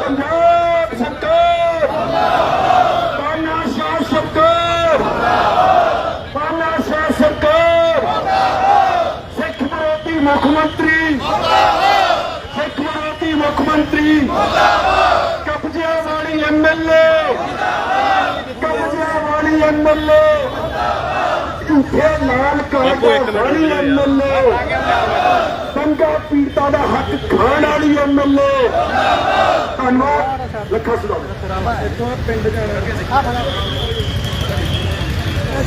ਪੰਜਾਬ ਸਰਕਾਰ ਪਾਨਾ ਸ਼ਾਹ ਸਰਕਾਰ ਪਾਨਾ ਸ਼ਾਹ ਸਰਕਾਰ ਸਿੱਖ ਵਿਰੋਧੀ ਮੁੱਖ ਮੰਤਰੀ ਸਿੱਖ ਵਿਰੋਧੀ ਮੁੱਖ ਸੰਗਾ ਪੀਤਾ ਦਾ ਹੱਕ ਖਾਣ ਵਾਲੀ ਐਮਐਲਏ ਧੰਨਵਾਦ। ਲੱਖਾ ਸੁਣਾ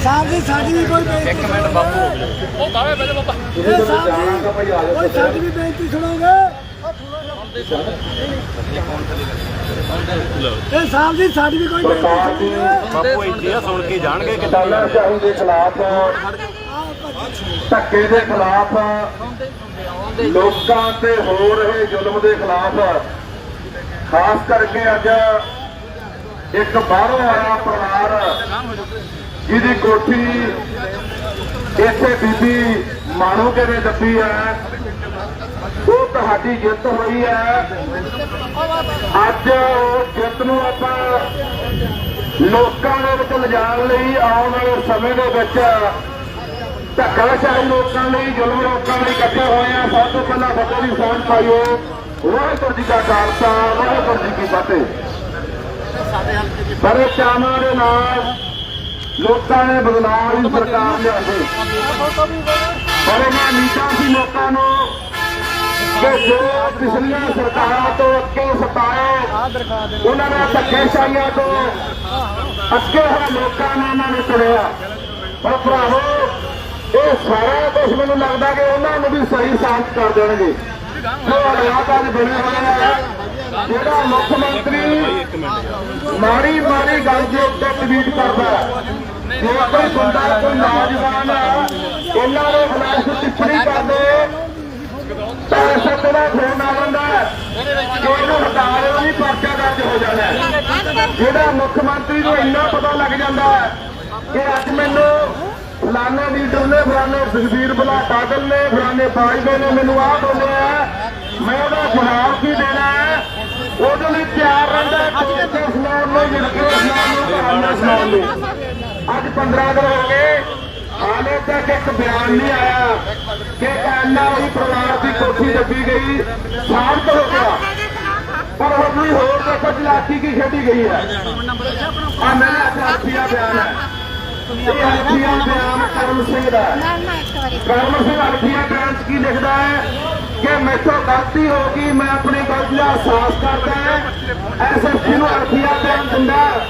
ਸਾਹਿਬ ਜੀ ਸਾਡੀ ਵੀ ਕੋਈ ਬੇਨਤੀ ਇੱਕ ਮਿੰਟ ਬਾਪੂ ਉਹ ਕਾਵੇ ਪਹਿਲੇ ਬਾਬਾ ਇਹ ਸਾਹਿਬ ਜੀ ਕੋਈ ਸਾਡੀ ਵੀ ਬੇਨਤੀ ਸੁਣੋਗੇ? ਇਹ ਸਾਹਿਬ ਜੀ ਸਾਡੀ ਵੀ ਕੋਈ ਬੇਨਤੀ ਸੁਣੋਗੇ? ਬਾਪੂ ਇੱਥੇ ਆ ਸੁਣ ਕੇ ਜਾਣਗੇ ਕਿ ਤਾਨਾਸ਼ਾਹੀ ਦੇ ਖਿਲਾਫ। ਧੱਕੇ ਦੇ ਖਿਲਾਫ। ਲੋਕਾਂ ਤੇ ਹੋ ਰਹੇ ਜ਼ੁਲਮ ਦੇ ਖਿਲਾਫ, ਖਾਸ ਕਰਕੇ ਅੱਜ ਇੱਕ ਬਾਹਰੋਂ ਆਇਆ ਪਰਿਵਾਰ, ਜਿਹਦੀ ਕੋਠੀ ਇੱਥੇ ਬੀਬੀ ਮਾਣੂ ਕੇ ਨੇ ਦੱਬੀ ਹੈ। ਉਹ ਤੁਹਾਡੀ ਜਿੱਤ ਹੋਈ ਹੈ। ਅੱਜ ਉਹ ਜਿੱਤ ਨੂੰ ਆਪਾਂ ਲੋਕਾਂ ਦੇ ਵਿੱਚ ਲਿਜਾਣ ਲਈ ਆਉਣ ਵਾਲੇ ਸਮੇਂ ਦੇ ਵਿੱਚ ਧੱਕਾਸ਼ਾਹੀ ਲੋਕਾਂ ਲਈ, ਜ਼ੁਲਮ ਲੋਕਾਂ ਲਈ ਇਕੱਠੇ ਹੋਏ ਆ। ਸਭ ਤੋਂ ਪਹਿਲਾਂ ਫਤਿਹ ਦੀ ਸਾਂਝ ਪਾਈਓ। ਵਾਹਿਗੁਰੂ ਜੀ ਕਾ ਖਾਲਸਾ, ਵਾਹਿਗੁਰੂ ਜੀ ਕੀ ਫਤਿਹ। ਬੜੇ ਚਾਵਾਂ ਦੇ ਨਾਲ ਲੋਕਾਂ ਨੇ ਬਦਲਾਅ ਦੀ ਸਰਕਾਰ ਲਿਆਂਦੀ। ਪਰ ਮੈਂ ਨੀਤਾਂ ਸੀ ਲੋਕਾਂ ਨੂੰ ਕਿ ਜੋ ਪਿਛਲੀਆਂ ਸਰਕਾਰਾਂ ਤੋਂ ਅੱਗੇ ਸਤਾਏ, ਉਹਨਾਂ ਨੇ ਧੱਕੇਸ਼ਾਹੀਆਂ ਤੋਂ ਅੱਗੇ ਹੋਏ ਲੋਕਾਂ ਨੇ ਉਹਨਾਂ ਨੂੰ ਚੁਣਿਆ। ਪਰ ਭਰਾਵੋ ਇਹ ਸਾਰਾ ਕੁਝ ਮੈਨੂੰ ਲੱਗਦਾ ਕਿ ਉਹਨਾਂ ਨੂੰ ਵੀ ਸਹੀ ਸਾਥ ਕਰ ਦੇਣਗੇ। ਜੋ ਹਾਲਾਤ ਅੱਜ ਬਣੇ ਹੋਏ ਆ। ਜਿਹੜਾ ਮੁੱਖ ਮੰਤਰੀ ਮਾੜੀ ਮਾੜੀ ਗੱਲ ਦੇ ਉੱਤੇ ਟਵੀਟ ਕਰਦਾ ਹੈ। ਜੇ ਕੋਈ ਬੰਦਾ, ਕੋਈ ਨੌਜਵਾਨ ਇਹਨਾਂ ਦੇ ਖਿਲਾਫ ਟਿੱਪਣੀ ਕਰਦੇ ਤਾਂ ਸੱਤ ਦਾ ਫੋਨ ਆ ਜਾਂਦਾ ਕਿ ਇਹਨੂੰ ਹਟਾ ਦਿਓ ਨਹੀਂ ਪਰਚਾ ਦਰਜ ਹੋ ਜਾਣਾ ਜਿਹੜਾ ਮੁੱਖ ਮੰਤਰੀ ਨੂੰ ਇੰਨਾ ਪਤਾ ਲੱਗ ਜਾਂਦਾ ਹੈ ਕਿ ਅੱਜ ਮੈਨੂੰ ਫਲਾਣੇ ਲੀਡਰ ਨੇ ਫਲਾਣੇ ਸੁਖਬੀਰ ਬਲਾ ਬਾਦਲ ਨੇ ਫਲਾਣੇ ਬਾਜਵੇ ਨੇ, ਮੈਨੂੰ ਆਹ ਬੋਲਿਆ ਮੈਂ ਉਹਦਾ ਜਵਾਬ ਕੀ ਦੇਣਾ ਹੈ। ਉਹਦੇ ਲਈ ਤਿਆਰ ਰਹਿੰਦਾ ਹੈ ਕੋਰਟ ਸੁਣਾਉਣ ਨੂੰ ਜਿਹੜੇ ਸੁਣਾਉਣ ਨੂੰ ਸੁਣਾਉਣ ਨੂੰ। ਅੱਜ 15 ਦਿਨ ਹੋ ਗਏ, ਹਾਲੇ ਤੱਕ ਇੱਕ ਬਿਆਨ ਨਹੀਂ ਆਇਆ ਕਿ ਐਨਆਰਆਈ ਪਰਿਵਾਰ ਦੀ ਕੋਠੀ ਦੱਬੀ ਗਈ ਸ਼ਾਂਤ ਹੋ ਗਿਆ, ਪਰ ਹੁਣ ਵੀ ਹੋਰ ਦੇਖੋ ਚਲਾਕੀ ਕੀ ਖੇਡੀ ਗਈ ਹੈ। ਆ ਮੇਰਾ ਸਾਥੀਆ ਬਿਆਨ ਹੈ। ਇਹ ਅਲਫੀਆ ਬਿਆਨ ਕਰਮ ਸਿੰਘ ਦਾ ਹੈ। ਕਰਮ ਸਿੰਘ ਅਲਫੀਆ ਬਿਆਨ ਕੀ ਲਿਖਦਾ ਹੈ ਕਿ ਮੈਥੋਂ ਗਲਤੀ ਹੋ ਗਈ ਮੈਂ ਆਪਣੀ ਗਲਤੀ ਦਾ ਅਹਿਸਾਸ ਕਰਦਾ ਹਾਂ। ਐਸਐਸਪੀ ਨੂੰ ਅਲਫੀਆ ਬਿਆਨ ਦਿੰਦਾ ਹੈ।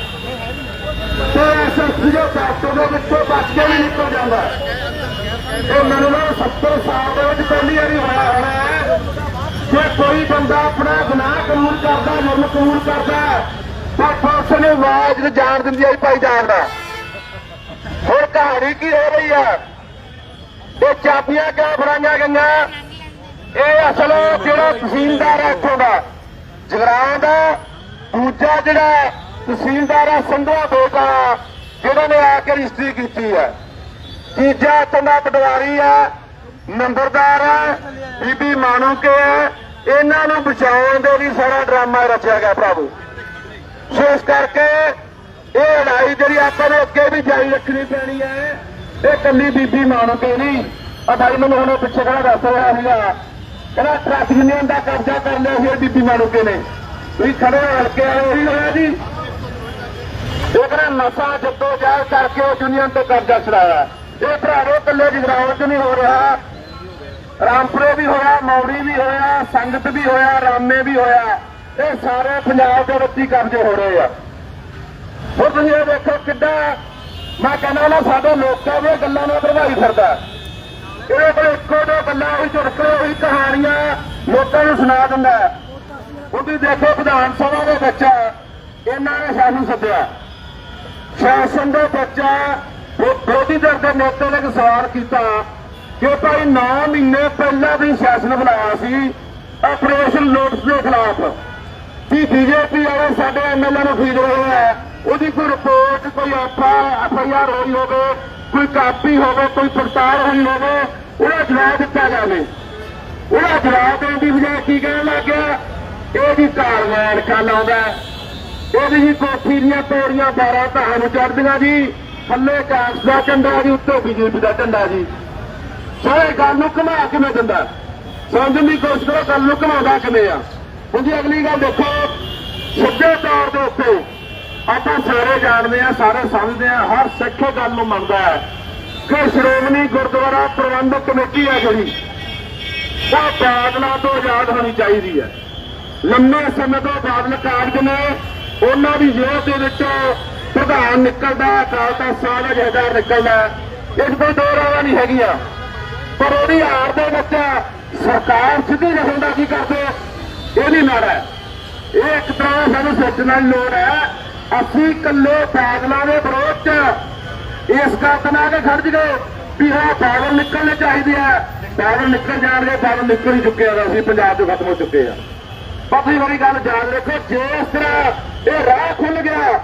ਤੇ ਐਸਐਸਪੀ ਜੋ ਦਫ਼ਤਰ ਦੇ ਵਿੱਚੋਂ ਬਚ ਕੇ ਵੀ ਨਿਕਲ ਜਾਂਦਾ ਹੈ। ਇਹ ਮੈਨੂੰ ਨਾ 70 ਸਾਲ ਦੇ ਵਿੱਚ ਪਹਿਲੀ ਵਾਰੀ ਹੋਇਆ ਹੋਣਾ ਹੈ। ਜੇ ਕੋਈ ਬੰਦਾ ਆਪਣਾ ਗੁਨਾਹ ਕਬੂਲ ਕਰਦਾ ਜੁਰਮ ਕਬੂਲ ਕਰਦਾ ਤਾਂ ਪੁਲਿਸ ਨੇ ਆਵਾਜ਼ ਜਾਣ ਦਿੰਦੀ ਆਈ ਭਾਈ ਜਾਣਦਾ ਹੁਣ ਕਹਾਣੀ ਕੀ ਹੋ ਰਹੀ ਹੈ? ਇਹ ਚਾਬੀਆਂ ਕਿਉਂ ਫੜਾਈਆਂ ਗਈਆਂ? ਇਹ ਅਸਲ ਜਿਹੜਾ ਤਹਿਸੀਲਦਾਰ ਹੈ ਇੱਥੋਂ ਦਾ। ਜਗਰਾਉਂ ਦਾ ਦੂਜਾ ਜਿਹੜਾ ਤਹਿਸੀਲਦਾਰ ਹੈ ਸੰਧਵਾ ਬੇਟਾ ਜਿਹੜਾ ਨੇ ਆ ਕੇ ਰਜਿਸਟਰੀ ਕੀਤੀ ਹੈ। ਤੀਜਾ ਇੱਥੋਂ ਦਾ ਪਟਵਾਰੀ ਹੈ, ਨੰਬਰਦਾਰ ਹੈ, ਬੀਬੀ ਮਾਣੂ ਕੇ ਹੈ। ਇਹਨਾਂ ਨੂੰ ਬਚਾਉਣ ਦੇ ਲਈ ਸਾਰਾ ਡਰਾਮਾ ਰਚਿਆ ਗਿਆ, ਪ੍ਰਭੂ। ਸੋ ਇਸ ਕਰਕੇ ਜਿਹੜੀ ਆਪਾਂ ਨੂੰ, ਅੱਗੇ ਵੀ ਜਾਰੀ ਰੱਖਣੀ ਪੈਣੀ ਹੈ। ਇਹ ਕੱਲੀ ਬੀਬੀ ਮਾਣੂ ਕੇ ਨਹੀਂ ਆ ਭਾਈ ਮੈਨੂੰ ਹੁਣ ਪਿੱਛੇ ਖੜਾ ਦੱਸ ਰਿਹਾ ਸੀਗਾ। ਕਹਿੰਦਾ ਟਰੱਕ ਯੂਨੀਅਨ ਦਾ ਕਬਜ਼ਾ ਕਰ ਲਿਆ ਸੀ ਇਹ ਬੀਬੀ ਮਾਣੂ ਨੇ ਤੁਸੀਂ ਖੜੇ ਹਲਕੇ ਵਾਲੇ ਉਹੀ ਹੋਇਆ ਜੀ, ਇਹ ਕਹਿੰਦਾ, ਨਸ਼ਾ ਜੱਦੋ ਜਾਹ ਕਰਕੇ ਉਹ ਯੂਨੀਅਨ ਤੋਂ ਕਬਜ਼ਾ ਛਡਾਇਆ। ਇਹ ਭਰਾਵੋ ਕੱਲੇ ਜਗਰਾਉਂ ਚ ਨਹੀਂ ਹੋ ਰਿਹਾ। ਰਾਮਪੁਰੇ ਵੀ ਹੋਇਆ, ਮੌੜੀ ਵੀ ਹੋਇਆ, ਸੰਗਤ ਵੀ ਹੋਇਆ, ਰਾਮੇ ਵੀ ਹੋਇਆ। ਇਹ ਸਾਰੇ ਪੰਜਾਬ ਦੇ ਵਿੱਚ ਹੀ ਕਬਜ਼ੇ ਹੋ ਰਹੇ ਆ। ਹੁਣ ਤੁਸੀਂ ਇਹ ਦੇਖੋ ਕਿੱਡਾ ਮੈਂ ਕਹਿੰਦਾ ਨਾ ਸਾਡੇ ਲੋਕਾਂ ਦੀਆਂ ਗੱਲਾਂ ਨਾਲ ਪ੍ਰਭਾਈ ਫਿਰਦਾ ਇਹ ਕੋਲ ਇੱਕੋ ਦੋ ਗੱਲਾਂ ਉਹੀ ਝੁਰਕੇ ਉਹੀ ਕਹਾਣੀਆਂ ਲੋਕਾਂ ਨੂੰ ਸੁਣਾ ਦਿੰਦਾ ਹੈ। ਹੁਣ ਤੁਸੀਂ ਦੇਖੋ ਵਿਧਾਨ ਸਭਾ ਦੇ ਬੱਚਾ ਇਹਨਾਂ ਨੇ ਸਾਨੂੰ ਸੱਦਿਆ। ਸ਼ਾਸਨ ਦੇ ਬੱਚਾ ਵਿਰੋਧੀ ਧਿਰ ਦੇ ਨੇਤਾ ਨੇ ਇੱਕ ਸਵਾਲ ਕੀਤਾ ਕਿ ਭਾਈ 9 ਮਹੀਨੇ ਪਹਿਲਾਂ ਵੀ ਸ਼ਾਸਨ ਬਣਾਇਆ ਸੀ, ਆਪਰੇਸ਼ਨ ਲੋਟਸ ਦੇ ਖਿਲਾਫ। ਕੀ ਬੀਜੇਪੀ ਵਾਲੇ ਸਾਡੇ ਐਮਐਲਏ ਨੂੰ ਖਰੀਦ ਰਹੇ ਆ? ਉਹਦੀ ਕੋਈ ਰਿਪੋਰਟ ਕੋਈ ਐਫਆਈਆਰ ਹੋਈ ਹੋਵੇ, ਕੋਈ ਕਾਪੀ ਹੋਵੇ, ਕੋਈ ਪੜਤਾਲ ਹੋਈ ਹੋਵੇ, ਉਹਦਾ ਜਵਾਬ ਦਿੱਤਾ ਜਾਵੇ। ਉਹਦਾ ਜਵਾਬ ਦੇਣ ਦੀ ਬਜਾਏ ਕੀ ਕਹਿਣ ਲੱਗ ਗਿਆ? ਇਹ ਵੀ ਕਾਲਵਾਨ ਕਾ ਲਾਉਂਦਾ ਇਹਦੀ ਜੀ ਕੋਠੀ ਦੀਆਂ ਪੌੜੀਆਂ 12 ਧਾਰਾਂ ਨੂੰ ਚੜਦੀਆਂ ਜੀ। ਥੱਲੇ ਕਾਂਗਰਸ ਦਾ ਝੰਡਾ ਜੀ, ਉੱਤੋਂ ਬੀਜੇਪੀ ਦਾ ਝੰਡਾ ਜੀ। ਸਾਰੇ ਗੱਲ ਨੂੰ ਘੁਮਾ ਕਿਵੇਂ ਦਿੰਦਾ? ਸਮਝਣ ਦੀ ਕੋਸ਼ਿਸ਼ ਕਰੋ, ਗੱਲ ਨੂੰ ਘੁਮਾਉਂਦਾ ਕਿਵੇਂ ਆ? ਹੁਣ ਜੀ ਅਗਲੀ ਗੱਲ ਦੇਖੋ। ਸਿੱਧੇ ਤੌਰ ਦੇ ਉੱਤੇ ਆਪਾਂ ਸਾਰੇ ਜਾਣਦੇ ਆ ਸਾਰੇ ਸਮਝਦੇ ਆ ਹਰ ਸਿੱਖ ਗੱਲ ਨੂੰ ਮੰਨਦਾ ਹੈ ਕਿ ਸ਼੍ਰੋਮਣੀ ਗੁਰਦੁਆਰਾ ਪ੍ਰਬੰਧਕ ਕਮੇਟੀ ਹੈ ਜਿਹੜੀ, ਉਹ ਬਾਦਲਾਂ ਤੋਂ ਆਜ਼ਾਦ ਹੋਣੀ ਚਾਹੀਦੀ ਹੈ। ਲੰਮੇ ਸਮੇਂ ਤੋਂ ਬਾਦਲ ਕਾਰਜ ਨੇ, ਉਹਨਾਂ ਦੀ ਜੇਲ੍ਹ ਦੇ ਵਿੱਚੋਂ ਪ੍ਰਧਾਨ ਨਿਕਲਦਾ, ਅਕਾਲ ਤਖਤ ਸਾਹਿਬ ਦਾ ਜਥੇਦਾਰ ਨਿਕਲਦਾ ਇਸ ਕੋਈ ਦੋ ਰਾਵਾਂ ਨਹੀਂ ਹੈਗੀਆਂ। ਪਰ ਉਹਦੀ ਹਾਰ ਦੇ ਵਿੱਚ ਸਰਕਾਰ ਸਿੱਧੀ ਕੀ ਕਰਦੇ? ਇਹਦੀ ਲੜ ਹੈ। ਇਹ ਇੱਕ ਤਰ੍ਹਾਂ ਸਾਨੂੰ ਸੋਚਣ ਦੀ ਲੋੜ ਹੈ ਅਸੀਂ ਇਕੱਲੇ ਬਾਦਲਾਂ ਦੇ ਵਿਰੋਧ 'ਚ ਇਸ ਗੱਲ ਨਾਲ ਕੇ ਖੜ ਗਏ ਵੀ ਹਾਂ ਬਾਦਲ ਨਿਕਲਣੇ ਚਾਹੀਦੇ ਆ। ਬਾਦਲ ਨਿਕਲ ਜਾਣਗੇ ਬਾਦਲ ਨਿਕਲ ਹੀ ਚੁੱਕੇ ਆ ਅਸੀਂ ਪੰਜਾਬ 'ਚ ਖਤਮ ਹੋ ਚੁੱਕੇ ਆ। ਪਤਲੀ ਵਾਲੀ ਗੱਲ ਯਾਦ ਰੱਖੋ, ਜੇ ਇਸ ਤਰ੍ਹਾਂ ਇਹ ਰਾਹ ਖੁੱਲ ਗਿਆ,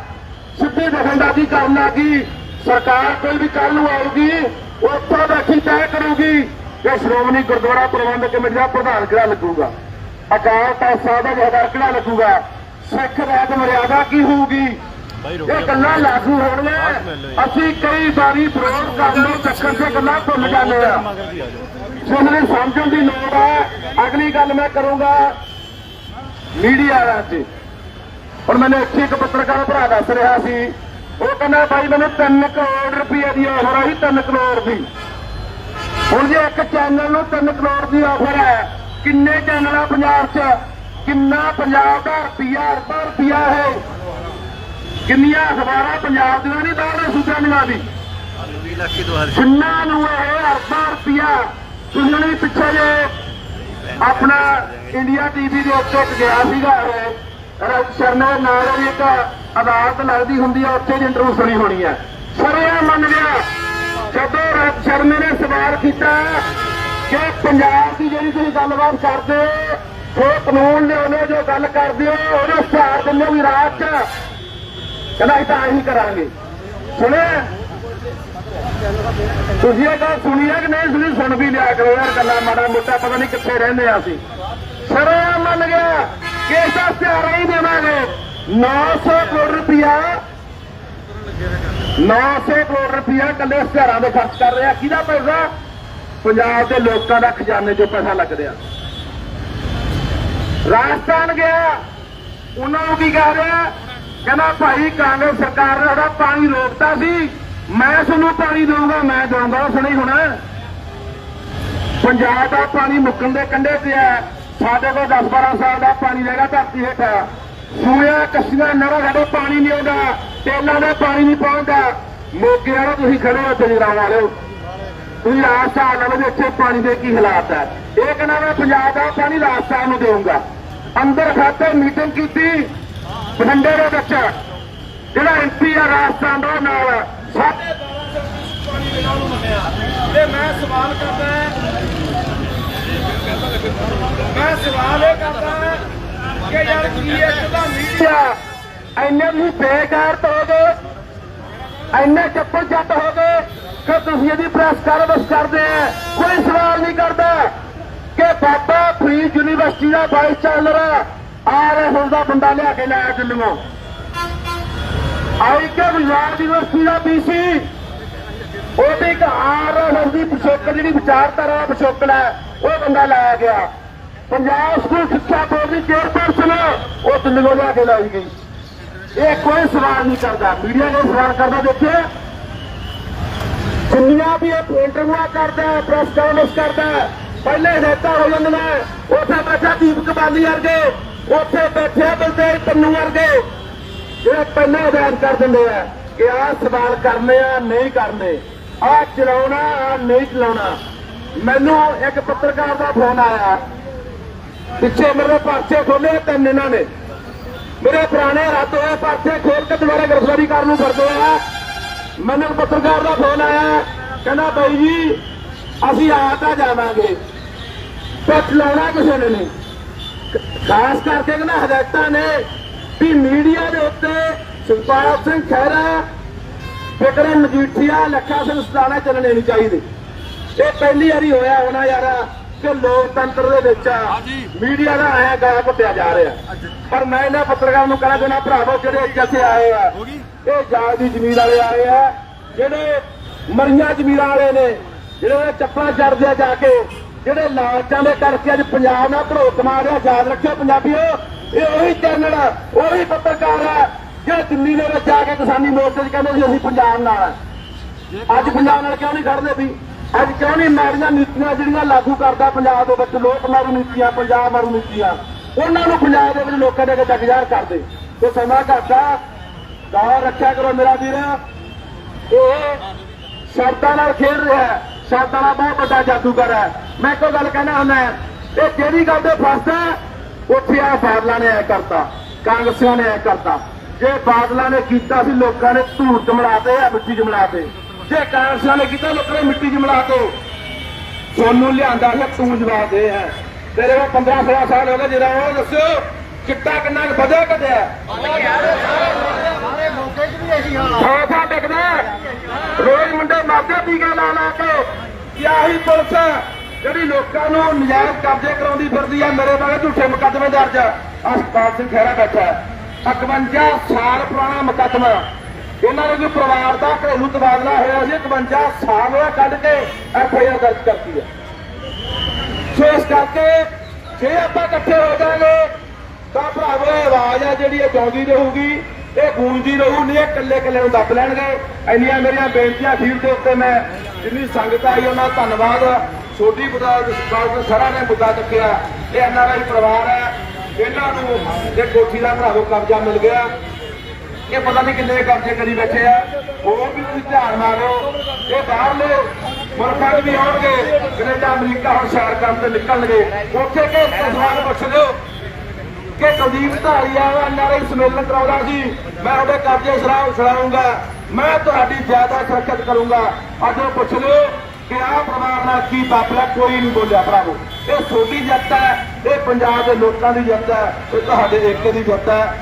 ਸਿੱਧੀ ਦਖਲਅੰਦਾਜ਼ੀ ਕਰਨ ਲੱਗੀ, ਸਰਕਾਰ ਕੋਈ ਵੀ ਕੱਲ ਨੂੰ ਆਊਗੀ, ਉੱਥੋਂ ਬੈਠੀ ਤੈਅ ਕਰੂਗੀ ਕਿ ਸ਼੍ਰੋਮਣੀ ਗੁਰਦੁਆਰਾ ਪ੍ਰਬੰਧਕ ਕਮੇਟੀ ਦਾ ਪ੍ਰਧਾਨ ਕਿਹੜਾ ਲੱਗੂਗਾ? ਅਕਾਲ ਤਖਤ ਸਾਹਿਬ ਦਾ ਜਹਦਾਰ ਕਿਹੜਾ ਲੱਗੂਗਾ? ਸਿੱਖ ਰਾਜ ਮਰਿਆਦਾ ਕੀ ਹੋਊਗੀ? ਇਹ ਗੱਲਾਂ ਲਾਗੂ ਹੋਣਗੀਆਂ। ਅਸੀਂ ਕਈ ਵਾਰੀ ਵਿਰੋਧ ਕਰਨ ਦੇ ਚੱਕਰ 'ਚ ਗੱਲਾਂ ਭੁੱਲ ਜਾਂਦੇ ਆ। ਸਾਨੂੰ ਸਮਝਣ ਦੀ ਲੋੜ ਹੈ ਅਗਲੀ ਗੱਲ ਮੈਂ ਕਰੂੰਗਾ ਮੀਡੀਆ ਵਾਲਿਆਂ 'ਚ ਹੁਣ ਮੈਨੂੰ ਇੱਥੇ ਇੱਕ ਪੱਤਰਕਾਰ ਭਰਾ ਦੱਸ ਰਿਹਾ ਸੀ। ਉਹ ਕਹਿੰਦਾ ਭਾਈ ਮੈਨੂੰ 3 ਕਰੋੜ ਰੁਪਏ ਦੀ ਆਫਰ ਆਈ 3 ਕਰੋੜ ਦੀ। ਹੁਣ ਜੇ ਇੱਕ ਚੈਨਲ ਨੂੰ 3 ਕਰੋੜ ਦੀ ਆਫਰ ਹੈ ਕਿੰਨੇ ਚੈਨਲ ਆ ਪੰਜਾਬ 'ਚ? ਕਿੰਨਾ ਪੰਜਾਬ ਦਾ ਰੁਪਿਆ ਅਰਬਾਂ ਰੁਪਿਆ ਹੈ? ਕਿੰਨੀਆਂ ਅਖਬਾਰਾਂ ਪੰਜਾਬ ਦੀਆਂ ਨਹੀਂ ਬਾਹਰ ਸੂਬਿਆਂ ਦੀਆਂ ਵੀ ਜਿੰਨਾ ਨੂੰ ਇਹ ਅਰਬਾਂ ਰੁਪਿਆ ਤੁਸੀਂ ਵੀ ਪਿੱਛੇ ਜੇ ਆਪਣਾ ਇੰਡੀਆ ਟੀਵੀ ਦੇ ਉੱਤੇ ਗਿਆ ਸੀਗਾ ਇਹ ਰਜਿਸਟਰ ਨੇ ਨਾਲ ਉਹਦੀ ਇੱਕ ਅਦਾਲਤ ਲੱਗਦੀ ਹੁੰਦੀ ਆ, ਉੱਥੇ ਦੀ ਇੰਟਰਵਿਊ ਸੁਣੀ ਹੋਣੀ ਹੈ ਸਰਿਆ ਮੰਨ ਗਿਆ ਜਦੋਂ ਰਜ ਸ਼ਰਮੇ ਨੇ ਸਵਾਲ ਕੀਤਾ ਕਿ ਪੰਜਾਬ ਦੀ ਜਿਹੜੀ ਤੁਸੀਂ ਗੱਲਬਾਤ ਕਰਦੇ ਹੋ ਉਹ ਕਾਨੂੰਨ ਲਿਆਉਣੇ ਜੋ ਗੱਲ ਕਰਦੇ ਹੋ ਉਹਦੇ ਇਸ਼ਤਿਹਾਰ ਦਿੰਦੇ ਵੀ ਰਾਤ ਚ। ਕਹਿੰਦਾ ਅਸੀਂ ਤਾਂ ਆਹੀ ਕਰਾਂਗੇ। ਸੁਣਿਆ? ਤੁਸੀਂ ਇਹ ਗੱਲ ਸੁਣੀ ਹੈ ਕਿ ਨਹੀਂ? ਸੁਣੀ ਸੁਣ ਵੀ ਲਿਆ ਕਰੋ ਯਾਰ ਗੱਲਾਂ ਮਾੜਾ ਮੋਟਾ, ਪਤਾ ਨਹੀਂ ਕਿੱਥੇ ਰਹਿੰਦੇ ਆ ਅਸੀਂ। ਸਰੋਆ ਮੰਨ ਗਿਆ। ਕਿ ਦਾ ਇਸ਼ਤਿਹਾਰ ਹੀ ਦੇਵਾਂਗੇ। 900 ਕਰੋੜ ਰੁਪਇਆ 900 ਕਰੋੜ ਰੁਪਇਆ ਕੱਲੇ ਇਸ਼ਤਿਹਾਰਾਂ ਦੇ ਖਰਚ ਕਰ ਰਿਹਾ। ਕਿਹਦਾ ਪੈਸਾ? ਪੰਜਾਬ ਦੇ ਲੋਕਾਂ ਦਾ ਖਜ਼ਾਨੇ 'ਚੋਂ ਪੈਸਾ ਲੱਗ ਰਿਹਾ ਰਾਜਸਥਾਨ ਗਿਆ। ਉਹਨਾਂ ਨੂੰ ਕੀ ਕਹਿ ਰਿਹਾ? ਕਹਿੰਦਾ, ਭਾਈ, ਕਾਂਗਰਸ ਸਰਕਾਰ ਨੇ ਸਾਡਾ ਪਾਣੀ ਰੋਕਤਾ ਸੀ, ਮੈਂ ਤੁਹਾਨੂੰ ਪਾਣੀ ਦਊਂਗਾ, ਮੈਂ ਦਊਂਗਾ ਸੁਣੀ ਹੁਣ। ਪੰਜਾਬ ਦਾ ਪਾਣੀ ਮੁੱਕਣ ਦੇ ਕੰਢੇ ਤੇ ਹੈ। ਸਾਡੇ ਕੋਲ 10 12 ਸਾਲ ਦਾ ਪਾਣੀ ਰਹੇਗਾ ਧਰਤੀ ਹੇਠ। ਸੂਇਆ, ਕੱਸੀਆਂ ਨਰਾ ਸਾਡੇ ਪਾਣੀ ਨਹੀਂ ਆਉਂਦਾ ਤੇਲਾਂ ਦਾ ਪਾਣੀ ਨਹੀਂ ਪਹੁੰਚਦਾ। ਮੋਗੇ ਵਾਲਾ ਤੁਸੀਂ ਖੜੇ ਹੋ ਜਜਰਾ ਵਾਲਿਓ ਤੁਸੀਂ ਰਾਜਸਥਾਨ ਨਾਲ ਵੀ ਇੱਥੇ ਪਾਣੀ ਦੇ ਕੀ ਹਾਲਾਤ ਹੈ। ਇਹ ਕਹਿੰਦਾ ਮੈਂ ਪੰਜਾਬ ਦਾ ਪਾਣੀ ਰਾਜਸਥਾਨ ਨੂੰ ਦੇਵਾਂਗਾ ਅੰਦਰ ਖਾਤੇ ਮੀਟਿੰਗ ਕੀਤੀ ਬਠਿੰਡੇ ਦੇ ਵਿੱਚ। ਜਿਹੜਾ ਐਮਪੀ ਆ ਰਾਜਸਥਾਨ ਦਾ ਨਾਲ ਸਾਡੇ ਤੇ ਮੈਂ ਸਵਾਲ ਕਰਦਾ ਮੈਂ ਸਵਾਲ ਇਹ ਕਰਦਾ ਕਿ ਯਾਰ ਕੀ ਇੱਕ ਦਾ ਮੀਡੀਆ ਇੰਨੇ ਵੀ ਬੇਗੈਰਤ ਹੋ ਗਏ ਇੰਨੇ ਚੱਪਲ ਜੱਟ ਹੋ ਗਏ ਕਿ ਤੁਸੀਂ ਇਹਦੀ ਪ੍ਰੈਸ ਕਾਰਵਾਈ ਕਰਦੇ ਆ। ਕੋਈ ਸਵਾਲ ਨਹੀਂ ਕਰਦਾ। ਕਿ ਬਾਬਾ ਫਰੀਦ ਯੂਨੀਵਰਸਿਟੀ ਦਾ ਵਾਈਸ ਚਾਂਸਲਰ ਆਰਐਸਐਸ ਦਾ ਬੰਦਾ ਲਿਆ ਕੇ ਲਾਇਆ ਦਿੱਲੀੋਂ। ਆਈ ਕੇ ਗੁਜਰਾਤ ਯੂਨੀਵਰਸਿਟੀ ਦਾ ਬੀਸੀ ਉਹ ਤੇ ਇੱਕ ਆਰਐਸਐਸ ਦੀ ਪਿਛੋਕੜ ਜਿਹੜੀ ਵਿਚਾਰਧਾਰਾ ਪਿਛੋਕੜ ਹੈ, ਉਹ ਬੰਦਾ ਲਾਇਆ ਗਿਆ। ਪੰਜਾਬ ਸਕੂਲ ਸਿੱਖਿਆ ਬੋਰਡ ਦੀ ਚੇਅਰਪਰਸਨ ਉਹ ਦਿੱਲੀੋਂ ਲਿਆ ਕੇ ਲਾਈ ਗਈ। ਇਹ ਕੋਈ ਸਵਾਲ ਨਹੀਂ ਕਰਦਾ। ਮੀਡੀਆ ਨੇ ਸਵਾਲ ਕਰਦਾ ਦੇਖਿਆ। ਜਿੰਨੀਆਂ ਵੀ ਇਹ ਇੰਟਰਵਿਊ ਕਰਦਾ ਪ੍ਰੈਸ ਕਾਨਫਰੰਸ ਕਰਦਾ ਪਹਿਲੇ ਨੇਤਾ ਹੋ ਜਾਂਦੇ ਨੇ, ਉੱਥੇ ਬੈਠਾ ਦੀਪਕ ਬਾਲੀ ਵਰਗੇ, ਉੱਥੇ ਬੈਠੇ ਬਲਦੇਵ ਪੰਨੂ ਵਰਗੇ। ਇਹ ਪਹਿਲਾਂ ਬਿਆਨ ਕਰ ਦਿੰਦੇ ਆ ਕਿ ਆਹ ਸਵਾਲ ਕਰਨੇ ਆ, ਨਹੀਂ ਕਰਨੇ। ਆਹ ਚਲਾਉਣਾ, ਆਹ ਨਹੀਂ ਚਲਾਉਣਾ। ਮੈਨੂੰ ਇੱਕ ਪੱਤਰਕਾਰ ਦਾ ਫੋਨ ਆਇਆ। ਪਿੱਛੇ ਮੇਰੇ ਪਰਚੇ ਖੋਲੇ ਤਿੰਨ ਇਹਨਾਂ ਨੇ। ਮੇਰੇ ਪੁਰਾਣੇ ਰੱਦ ਹੋਏ ਪਰਚੇ ਖੋਲ ਕੇ ਦੁਬਾਰਾ ਗ੍ਰਿਫਤਾਰੀ ਕਰਨ ਨੂੰ ਫਿਰਦੇ ਆ। ਮੈਨੂੰ ਪੱਤਰਕਾਰ ਦਾ ਫੋਨ ਆਇਆ, ਕਹਿੰਦਾ ਬਾਈ ਜੀ, ਅਸੀਂ ਆ ਤਾਂ ਜਾਵਾਂਗੇ। ਪਰ ਲਾਉਣਾ ਕਿਸੇ ਨੇ ਨਹੀਂ। ਖਾਸ ਕਰਕੇ ਕਹਿੰਦਾ ਹਦਾਇਤਾਂ ਨੇ ਵੀ ਮੀਡੀਆ ਦੇ ਉੱਤੇ ਸੁਖਪਾਲ ਸਿੰਘ ਖਹਿਰਾ ਫਿਕਰਨ ਮਜੀਠੀਆ ਲੱਖਾ ਸਿੰਘ ਸਦਾਣਾ ਚੱਲਣੇ ਨਹੀਂ ਚਾਹੀਦੇ। ਇਹ ਪਹਿਲੀ ਵਾਰੀ ਹੋਇਆ ਹੋਣਾ ਯਾਰ ਕਿ ਲੋਕਤੰਤਰ ਦੇ ਵਿੱਚ ਮੀਡੀਆ ਦਾ ਐ ਗਾਇਆ ਘੁੱਟਿਆ ਜਾ ਰਿਹਾ। ਪਰ ਮੈਂ ਇਹਨਾਂ ਪੱਤਰਕਾਰਾਂ ਨੂੰ ਕਹਿਣਾ ਚਾਹੁੰਦਾ ਭਰਾਵੋ ਜਿਹੜੇ ਜੱਥੇ ਆਏ ਆ ਇਹ ਜਾਗ ਦੀ ਜ਼ਮੀਨ ਵਾਲੇ ਆਏ ਆ ਜਿਹੜੇ ਮਰੀਆਂ ਜ਼ਮੀਰਾਂ ਵਾਲੇ ਨੇ ਜਿਹੜੇ ਚੱਪਲਾਂ ਚੜਦੇ ਆ ਜਾ ਕੇ ਜਿਹੜੇ ਲਾਲਚਾਂ ਦੇ ਕਰਕੇ ਅੱਜ ਪੰਜਾਬ ਨਾਲ ਭੜੋਕ ਰਿਹਾ ਯਾਦ ਰੱਖਿਓ ਪੰਜਾਬੀਓ ਇਹ ਉਹੀ ਚੈਨਲ ਆ, ਉਹੀ ਪੱਤਰਕਾਰ ਆ ਜਿਹੜੇ ਦਿੱਲੀ ਦੇ ਵਿੱਚ ਜਾ ਕੇ ਕਿਸਾਨੀ ਮੋਰਚੇ 'ਚ ਕਹਿੰਦੇ ਸੀ ਅਸੀਂ ਪੰਜਾਬ ਨਾਲ ਆ। ਅੱਜ ਪੰਜਾਬ ਨਾਲ ਕਿਉਂ ਨਹੀਂ ਖੜਦੇ ਵੀ? ਅੱਜ ਕਿਉਂ ਨਹੀਂ ਮਾੜੀਆਂ ਨੀਤੀਆਂ ਜਿਹੜੀਆਂ ਲਾਗੂ ਕਰਦਾ ਪੰਜਾਬ ਦੇ ਵਿੱਚ ਲੋਕ ਮਾਰੂ ਨੀਤੀਆਂ ਪੰਜਾਬ ਮਾਰੂ ਨੀਤੀਆਂ। ਉਹਨਾਂ ਨੂੰ ਪੰਜਾਬ ਦੇ ਵਿੱਚ ਲੋਕਾਂ ਦੇ ਅੱਗੇ ਜਗਜ਼ਾਰ ਕਰਦੇ ਤੇ ਸਮਾਂ ਘਾਟਾ ਗੌਰ ਰੱਖਿਆ ਕਰੋ ਮੇਰਾ ਵੀਰ। ਇਹ ਸ਼ਰਤਾਂ ਨਾਲ ਖੇਡ ਰਿਹਾ। ਹੈ ਸ਼ਬਦਾਂ ਦਾ ਬਹੁਤ ਵੱਡਾ ਜਾਦੂਗਰ ਹੈ। ਮੈਂ ਇੱਕੋ ਗੱਲ ਕਹਿਣਾ ਹੁੰਦਾ ਇਹ ਜਿਹੜੀ ਗੱਲ ਤੇ ਫਸਦਾ, ਉੱਥੇ ਆ ਬਾਦਲਾਂ ਨੇ ਐ ਕਰਤਾ, ਕਾਂਗਰਸੀਆਂ ਨੇ ਐ ਕਰਤਾ। ਜੇ ਬਾਦਲਾਂ ਨੇ ਕੀਤਾ ਸੀ, ਲੋਕਾਂ ਨੇ ਧੂੜ ਚ ਆ ਮਿੱਟੀ ਚ ਮਿਲਾਤੇ ਜੇ ਕਾਂਗਰਸੀਆਂ ਨੇ ਕੀਤਾ, ਲੋਕਾਂ ਨੇ ਮਿੱਟੀ ਚ ਮਿਲਾਤੇ ਸੋਨੂੰ ਲਿਆਂਦਾ ਸੀ ਤੂੰ ਜਵਾਬ ਦੇ ਹੈ। ਤੇਰੇ ਕੋਲ 15 16 ਸਾਲ ਹੋ ਗਏ, ਜਿਹੜਾ ਉਹ ਦੱਸਿਓ, ਚਿੱਟਾ ਕਿੰਨਾ ਕੁ ਵਧਿਆ ਘਟਿਆ। ਮੌਕੇ ਡਿੱਗਦਾ ਰੋਜ਼ ਮੁੰਡੇ ਮਰਦੇ ਟੀਕੇ ਲਾ ਲਾ ਕੇ ਕਿ ਪੁਲਿਸ ਜਿਹੜੀ ਲੋਕਾਂ ਨੂੰ ਨਜਾਇਜ਼ ਕਬਜ਼ੇ ਕਰਾਉਂਦੀ ਫਿਰਦੀ ਹੈ ਮੇਰੇ ਨਾਲ ਝੂਠੇ ਮੁਕੱਦਮੇ ਦਰਜ ਹਸਪਤਾਲ ਸਿੰਘ ਖਹਿਰਾ ਬੈਠਾ ਹੈ। 51 ਸਾਲ ਪੁਰਾਣਾ ਮੁਕੱਦਮਾ। ਇਹਨਾਂ ਨੇ ਜੋ ਪਰਿਵਾਰ ਦਾ ਘਰੇਲੂ ਤਬਾਦਲਾ ਹੋਇਆ ਸੀ 51 ਸਾਲ ਹੋਇਆ ਕੱਢ ਕੇ ਐਫ ਆਈ ਆਰ ਦਰਜ ਕਰਤੀ ਹੈ। ਸੋ ਇਸ ਕਰਕੇ ਜੇ ਆਪਾਂ ਇਕੱਠੇ ਹੋ ਜਾਾਂਗੇ ਤਾਂ ਭਰਾਵੋ ਆਵਾਜ਼ ਆ ਜਿਹੜੀ ਇਹ ਜਾਉਂਦੀ ਰਹੂਗੀ। ਇਹ ਗੂੰਜਦੀ ਰਹੂ ਨਹੀਂ ਇਹ ਇਕੱਲੇ ਇਕੱਲੇ ਨੂੰ ਦੱਬ ਲੈਣਗੇ। ਇੰਨੀਆਂ ਮੇਰੀਆਂ ਬੇਨਤੀਆਂ ਅਖੀਰ ਦੇ ਉੱਤੇ ਮੈਂ ਜਿੰਨੀ ਸੰਗਤ ਆਈ, ਉਹਨਾਂ ਦਾ ਧੰਨਵਾਦ। ਛੋਟੀ ਬੁਦਾ ਸਾਰਾ ਨੇ ਮੁੱਦਾ ਚੱਕਿਆ। ਇਹ ਐਨਆਰਆਈ ਪਰਿਵਾਰ ਹੈ। ਇਹਨਾਂ ਨੂੰ ਇਹ ਕੋਠੀ ਦਾ ਭਰਾਵੋ ਕਬਜ਼ਾ ਮਿਲ ਗਿਆ। ਇਹ ਪਤਾ ਨਹੀਂ ਕਿੰਨੇ ਕਬਜ਼ੇ ਕਰੀ ਬੈਠੇ ਆ। ਹੋਰ ਵੀ ਤੁਸੀਂ ਧਿਆਨ ਮਾਰੋ। ਇਹ ਬਾਹਰਲੇ ਮੁਲਕਾਂ 'ਚ ਵੀ ਆਉਣਗੇ। ਕੈਨੇਡਾ, ਅਮਰੀਕਾ ਹੁਣ ਸੈਰ ਕਰਨ ਤੇ ਨਿਕਲਣਗੇ। ਉੱਥੇ ਕਿ ਸਵਾਲ ਪੁੱਛ ਲਿਓ ਕਿ ਕੁਲਦੀਪ ਧਾਲੀਆ ਐਨਆਰਆਈ ਸੰਮੇਲਨ ਕਰਾਉਂਦਾ ਸੀ, ਮੈਂ ਉਹਦੇ ਕਰਜ਼ੇ ਸ਼ਰਾਬ ਛੜਾਉਂਗਾ ਮੈਂ ਤੁਹਾਡੀ ਜ਼ਿਆਦਾ ਸੁਰੱਖਿਅਤ ਕਰੂੰਗਾ। ਅੱਜ ਉਹ ਪੁੱਛ ਲਿਓ ਕਿ ਆਹ ਪਰਿਵਾਰ ਨਾਲ ਕੀ ਵਾਪਰਿਆ ਕੋਈ ਨਹੀਂ ਬੋਲਿਆ ਭਰਾਵੋ। ਇਹ ਛੋਟੀ ਜੱਟ ਹੈ, ਇਹ ਪੰਜਾਬ ਦੇ ਲੋਕਾਂ ਦੀ ਜੱਟ ਹੈ, ਇਹ ਤੁਹਾਡੇ ਏਕੇ ਦੀ ਜੱਟ ਹੈ।